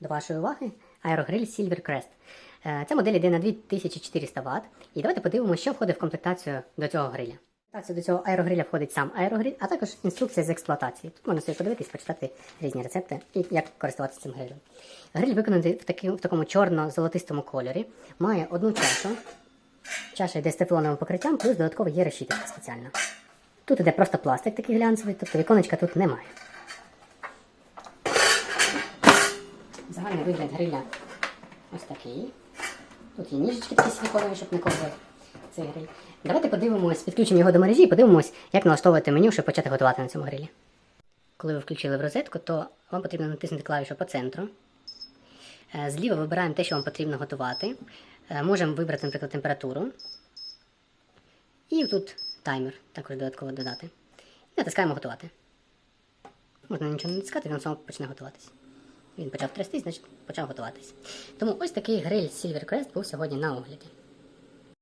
До вашої уваги аерогриль Silver Crest. Е, Ця модель йде на 2400 Вт. І давайте подивимося, що входить в комплектацію до цього гриля. Комплектацію до цього аерогриля входить сам аерогриль, а також інструкція з експлуатації. Тут можна собі подивитись, почитати різні рецепти і як користуватися цим грилем. Гриль виконаний в, такі, в такому чорно-золотистому кольорі, має одну чашу. Чаша йде з тефлоновим покриттям, плюс додатково є решітка спеціальна. Тут іде просто пластик такий глянцевий, тобто віконечка тут немає. Загальний вигляд гриля ось такий. Тут є ніжечки такі силіконові, щоб не ковзати цей гриль. Давайте подивимось, підключимо його до мережі і подивимось, як налаштовувати меню, щоб почати готувати на цьому грилі. Коли ви включили в розетку, то вам потрібно натиснути клавішу по центру. Е, Зліва вибираємо те, що вам потрібно готувати. Е, Можемо вибрати, наприклад, температуру. І тут таймер також додатково додати. І натискаємо готувати. Можна нічого не натискати, він сам почне готуватись. Він почав трястись, значить почав готуватись. Тому ось такий гриль Silver Crest був сьогодні на огляді.